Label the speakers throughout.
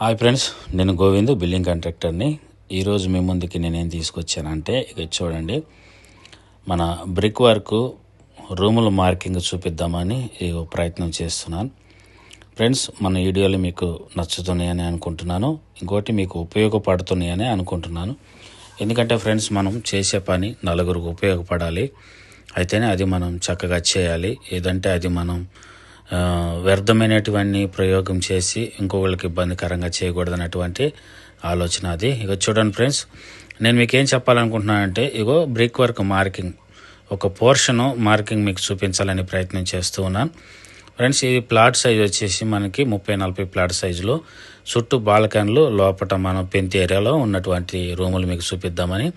Speaker 1: Hi friends నేను Govind building కాంట్రాక్టర్ని ఈరోజు మీ ముందుకి నేనేం తీసుకొచ్చానంటే ఇక చూడండి. మన బ్రిక్ వర్క్ రూముల మార్కింగ్ చూపిద్దామని ప్రయత్నం చేస్తున్నాను. ఫ్రెండ్స్ మన వీడియోలు మీకు నచ్చుతున్నాయని అనుకుంటున్నాను. ఇంకోటి మీకు ఉపయోగపడుతున్నాయని అనుకుంటున్నాను. ఎందుకంటే ఫ్రెండ్స్ మనం చేసే పని నలుగురికి ఉపయోగపడాలి. అయితేనే అది మనం చక్కగా చేయాలి. ఏదంటే అది మనం వ్యర్థమైనటువంటి ప్రయోగం చేసి ఇంకొకళ్ళకి ఇబ్బందికరంగా చేయకూడదన్నటువంటి ఆలోచన అది. ఇక చూడండి ఫ్రెండ్స్ నేను మీకు ఏం చెప్పాలనుకుంటున్నానంటే ఇగో బ్రిక్ వర్క్ మార్కింగ్ ఒక పోర్షను మార్కింగ్ మీకు చూపించాలని ప్రయత్నం చేస్తూ ఉన్నాను. ఫ్రెండ్స్ ఇది ప్లాట్ సైజ్ వచ్చేసి మనకి ముప్పై నలభై ప్లాట్ సైజులో. చుట్టూ బాల్కన్లు లోపల మనం పెంత్ ఏరియాలో ఉన్నటువంటి రూములు మీకు చూపిద్దామని.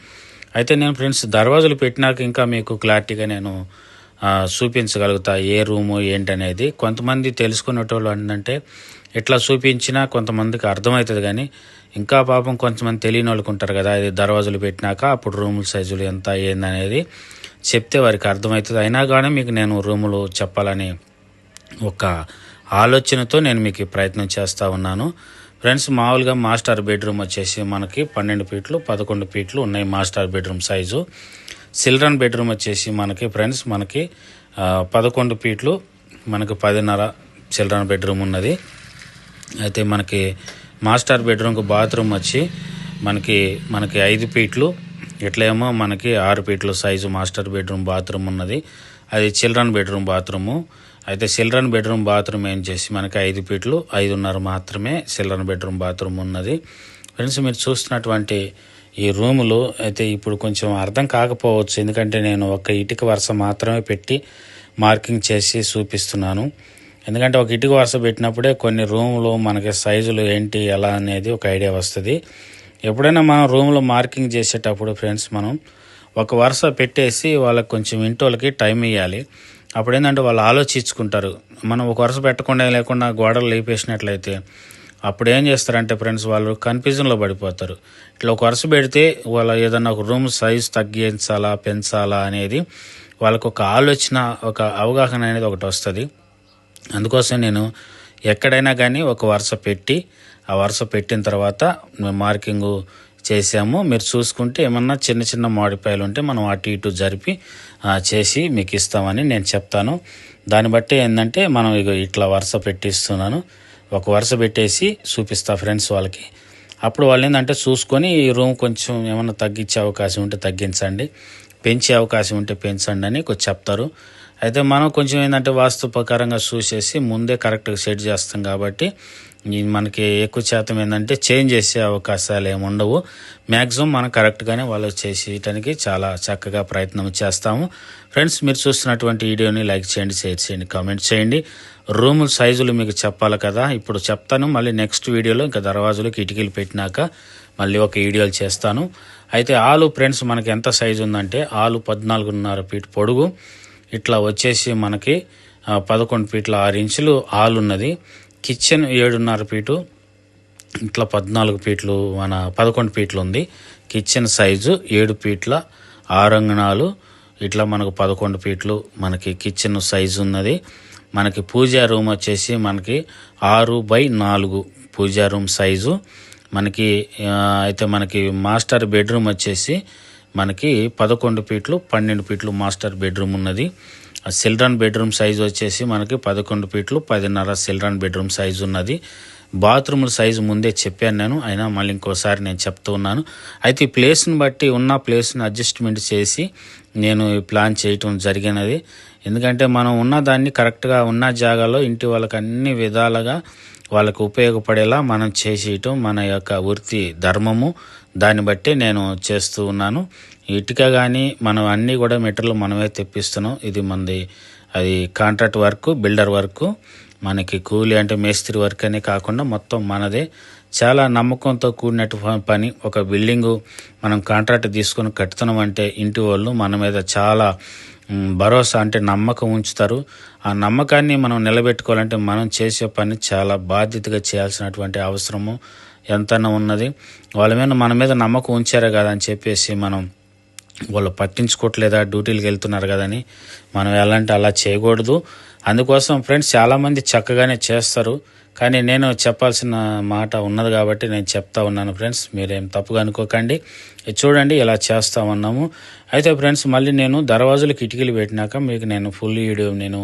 Speaker 1: అయితే నేను ఫ్రెండ్స్ దర్వాజులు పెట్టినాక ఇంకా మీకు క్లారిటీగా నేను చూపించగలుగుతా ఏ రూము ఏంటనేది. కొంతమంది తెలుసుకునేటోళ్ళు ఏంటంటే ఇట్లా చూపించినా కొంతమందికి అర్థమవుతుంది కానీ ఇంకా పాపం కొంతమంది తెలియని వాళ్ళకి ఉంటారు కదా ఇది దర్వాజులు పెట్టినాక అప్పుడు రూముల సైజులు ఎంత ఏందనేది చెప్తే వారికి అర్థమవుతుంది. అయినా కానీ మీకు నేను రూములు చెప్పాలని ఒక ఆలోచనతో నేను మీకు ప్రయత్నం చేస్తూ ఉన్నాను. ఫ్రెండ్స్ మామూలుగా మాస్టర్ బెడ్రూమ్ వచ్చేసి మనకి పన్నెండు ఫీట్లు పదకొండు ఫీట్లు ఉన్నాయి master bedroom size. Children bedroom వచ్చేసి మనకి ఫ్రెండ్స్ మనకి పదకొండు ఫీట్లు మనకి పదిన్నర చిల్డ్రన్ బెడ్రూమ్ ఉన్నది. అయితే మనకి మాస్టర్ బెడ్రూమ్కి బాత్రూమ్ వచ్చి మనకి మనకి ఐదు ఫీట్లు ఇట్లేమో మనకి ఆరు ఫీట్లు సైజు మాస్టర్ బెడ్రూమ్ బాత్రూమ్ ఉన్నది. అది చిల్డ్రన్ బెడ్రూమ్ బాత్రూము. అయితే చిల్డ్రన్ బెడ్రూమ్ బాత్రూమ్ ఏం చేసి మనకి ఐదు ఫీట్లు ఐదున్నర మాత్రమే చిల్డ్రన్ బెడ్రూమ్ బాత్రూమ్ ఉన్నది. ఫ్రెండ్స్ మీరు చూస్తున్నటువంటి ఈ రూములు అయితే ఇప్పుడు కొంచెం అర్థం కాకపోవచ్చు. ఎందుకంటే నేను ఒక ఇటుక వరుస మాత్రమే పెట్టి మార్కింగ్ చేసి చూపిస్తున్నాను. ఎందుకంటే ఒక ఇటుక వరుస పెట్టినప్పుడే కొన్ని రూములు మనకి సైజులు ఏంటి ఎలా అనేది ఒక ఐడియా వస్తుంది. ఎప్పుడైనా మనం రూమ్లో మార్కింగ్ చేసేటప్పుడు ఫ్రెండ్స్ మనం ఒక వరుస పెట్టేసి వాళ్ళకి కొంచెం ఇంటోళ్ళకి టైం ఇవ్వాలి అప్పుడు ఏంటంటే వాళ్ళు ఆలోచించుకుంటారు. మనం ఒక వరుస పెట్టకుండా లేకుండా గోడలు లేపేసినట్లయితే అప్పుడు ఏం చేస్తారంటే ఫ్రెండ్స్ వాళ్ళు కన్ఫ్యూజన్లో పడిపోతారు. ఇట్లా ఒక వరుస పెడితే వాళ్ళ ఏదన్నా ఒక రూమ్ సైజ్ తగ్గించాలా పెంచాలా అనేది వాళ్ళకు ఒక ఆలోచన ఒక అవగాహన అనేది ఒకటి వస్తుంది. అందుకోసం నేను ఎక్కడైనా కానీ ఒక వరుస పెట్టి ఆ వరుస పెట్టిన తర్వాత మేము మార్కింగ్ చేసాము మీరు చూసుకుంటే ఏమన్నా చిన్న చిన్న మాడిఫైలు ఉంటే మనం అటు ఇటు జరిపి చేసి మీకు ఇస్తామని నేను చెప్తాను. దాన్ని బట్టి ఏంటంటే మనం ఇక ఇట్లా వరుస పెట్టిస్తున్నాను. ఒక వరుస పెట్టేసి చూపిస్తా ఫ్రెండ్స్ వాళ్ళకి. అప్పుడు వాళ్ళు ఏంటంటే చూసుకొని ఈ రూమ్ కొంచెం ఏమన్నా తగ్గించే అవకాశం ఉంటే తగ్గించండి. పెంచే అవకాశం ఉంటే పెంచండి అని కొంచెం చెప్తారు. అయితే మనం కొంచెం ఏంటంటే వాస్తు ప్రకారంగా చూసేసి ముందే కరెక్ట్గా సెట్ చేస్తాం కాబట్టి మనకి ఎక్కువ శాతం ఏంటంటే చేంజ్ చేసే అవకాశాలు ఏమి ఉండవు. మ్యాక్సిమం మనం కరెక్ట్గానే వాళ్ళు చేసేయటానికి చాలా చక్కగా ప్రయత్నం చేస్తాము. ఫ్రెండ్స్ మీరు చూస్తున్నటువంటి వీడియోని లైక్ చేయండి షేర్ చేయండి కామెంట్ చేయండి. రూమ్ సైజులు మీకు చెప్పాలి కదా. ఇప్పుడు చెప్తాను. మళ్ళీ నెక్స్ట్ వీడియోలో ఇంకా దర్వాజులు కిటికీలు పెట్టినాక మళ్ళీ ఒక వీడియోలు చేస్తాను. అయితే ఆలు ఫ్రెండ్స్ మనకి ఎంత సైజు ఉందంటే ఆలు పద్నాలుగున్నర ఫీట్ పొడుగు. ఇట్లా వచ్చేసి మనకి పదకొండు ఫీట్ల ఆరు ఇంచులు ఆలు ఉన్నది కిచెన్ ఏడున్నర ఫీటు ఇట్లా పద్నాలుగు ఫీట్లు మన పదకొండు ఫీట్లు ఉంది కిచెన్ సైజు ఏడు ఫీట్ల ఆరంగణాలు ఇట్లా మనకు పదకొండు ఫీట్లు మనకి కిచెన్ సైజు ఉన్నది మనకి పూజా రూమ్ వచ్చేసి మనకి ఆరు బై నాలుగు పూజా రూమ్ సైజు. మనకి అయితే మనకి మాస్టర్ బెడ్రూమ్ వచ్చేసి మనకి పదకొండు ఫీట్లు పన్నెండు ఫీట్లు మాస్టర్ బెడ్రూమ్ ఉన్నది. ఆ చిల్డ్రన్ బెడ్రూమ్ సైజ్ వచ్చేసి మనకి పదకొండు ఫీట్లు పదిన్నర చిల్డ్రన్ బెడ్రూమ్ సైజ్ ఉన్నది. బాత్రూముల సైజు ముందే చెప్పాను నేను అయినా మళ్ళీ ఇంకోసారి నేను చెప్తూ ఉన్నాను. అయితే ఈ ప్లేస్ని బట్టి ఉన్న ప్లేస్ని అడ్జస్ట్మెంట్ చేసి నేను ఈ ప్లాన్ చేయటం జరిగినది. ఎందుకంటే మనం ఉన్న దాన్ని కరెక్ట్గా ఉన్న జాగాలో ఇంటి వాళ్ళకి అన్ని విధాలుగా వాళ్ళకు ఉపయోగపడేలా మనం చేసేయటం మన యొక్క వృత్తి ధర్మము. దాన్ని బట్టి నేను చేస్తూ ఉన్నాను. ఇటుక కానీ మనం అన్నీ కూడా మెటీరియల్ మనమే తెప్పిస్తున్నాం. ఇది మనది అది కాంట్రాక్ట్ వర్క్ బిల్డర్ వర్క్. మనకి కూలి అంటే మేస్త్రి వర్క్ అని కాకుండా మొత్తం మనదే. చాలా నమ్మకంతో కూడినట్టు పని. ఒక బిల్డింగు మనం కాంట్రాక్ట్ తీసుకొని కట్టుతున్నాం అంటే ఇంటి వాళ్ళు మన మీద చాలా భరోసా అంటే నమ్మకం ఉంచుతారు. ఆ నమ్మకాన్ని మనం నిలబెట్టుకోవాలంటే మనం చేసే పని చాలా బాధ్యతగా చేయాల్సినటువంటి అవసరము. ఎంతైనా ఉన్నది. వాళ్ళ మీద మన మీద నమ్మకం ఉంచారే కదా అని చెప్పేసి మనం వాళ్ళు పట్టించుకోవట్లేదా డ్యూటీలకు వెళ్తున్నారు కదని మనం ఎలాంటి అలా చేయకూడదు. అందుకోసం ఫ్రెండ్స్ చాలామంది చక్కగానే చేస్తారు. కానీ నేను చెప్పాల్సిన మాట ఉన్నది కాబట్టి నేను చెప్తా ఉన్నాను ఫ్రెండ్స్. మీరేం తప్పుగా అనుకోకండి. చూడండి ఇలా చేస్తా ఉన్నాము. అయితే ఫ్రెండ్స్ మళ్ళీ నేను దర్వాజులు కిటికీలు పెట్టినాక మీకు నేను ఫుల్ వీడియో నేను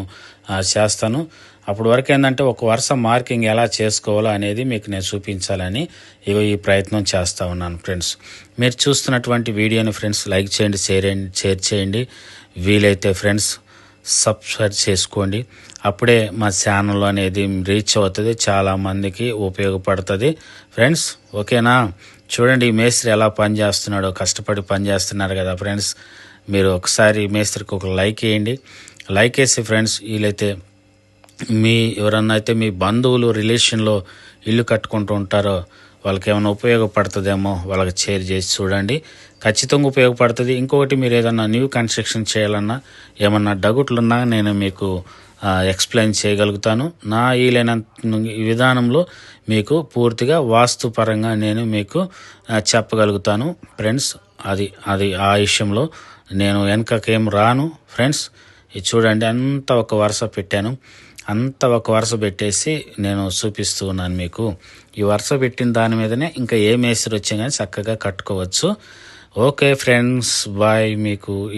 Speaker 1: చేస్తాను. అప్పుడు వరకు ఏంటంటే ఒక వరుస మార్కింగ్ ఎలా చేసుకోవాలో అనేది మీకు నేను చూపించాలని ఇగో ఈ ప్రయత్నం చేస్తూ ఉన్నాను ఫ్రెండ్స్. మీరు చూస్తున్నటువంటి వీడియోని ఫ్రెండ్స్ లైక్ చేయండి షేర్ చేయండి షేర్ చేయండి. వీలైతే ఫ్రెండ్స్ సబ్స్క్రైబ్ చేసుకోండి. అప్పుడే మా ఛానల్ అనేది రీచ్ అవుతుంది చాలా మందికి ఉపయోగపడుతుంది. ఫ్రెండ్స్ ఓకేనా? చూడండి మేస్త్రి ఎలా పని చేస్తున్నాడో కష్టపడి పని చేస్తున్నారు కదా ఫ్రెండ్స్. మీరు ఒకసారి మేస్త్రికి ఒక లైక్ వేయండి. లైక్ వేసి ఫ్రెండ్స్ వీలైతే మీ ఎవరన్నా అయితే మీ బంధువులు రిలేషన్లో ఇల్లు కట్టుకుంటూ ఉంటారో వాళ్ళకి ఏమైనా ఉపయోగపడుతుందేమో వాళ్ళకి షేర్ చేసి చూడండి. ఖచ్చితంగా ఉపయోగపడుతుంది. ఇంకొకటి మీరు ఏదన్నా న్యూ కన్స్ట్రక్షన్ చేయాలన్నా ఏమన్నా డగుట్లున్నా నేను మీకు ఎక్స్ప్లెయిన్ చేయగలుగుతాను. నా వీలైనంత విధానంలో మీకు పూర్తిగా వాస్తుపరంగా నేను మీకు చెప్పగలుగుతాను. ఫ్రెండ్స్ అది అది ఆ విషయంలో నేను వెనకకేం రాను. ఫ్రెండ్స్ ఇది చూడండి అంత ఒక వరుస పెట్టాను. అంత ఒక వరుస పెట్టేసి నేను చూపిస్తూ ఉన్నాను మీకు. ఈ వరుస పెట్టిన దాని మీదనే ఇంకా ఏ మేస్త్రి వచ్చినా కానీ చక్కగా కట్టుకోవచ్చు. ఓకే ఫ్రెండ్స్ బాయ్ మీకు.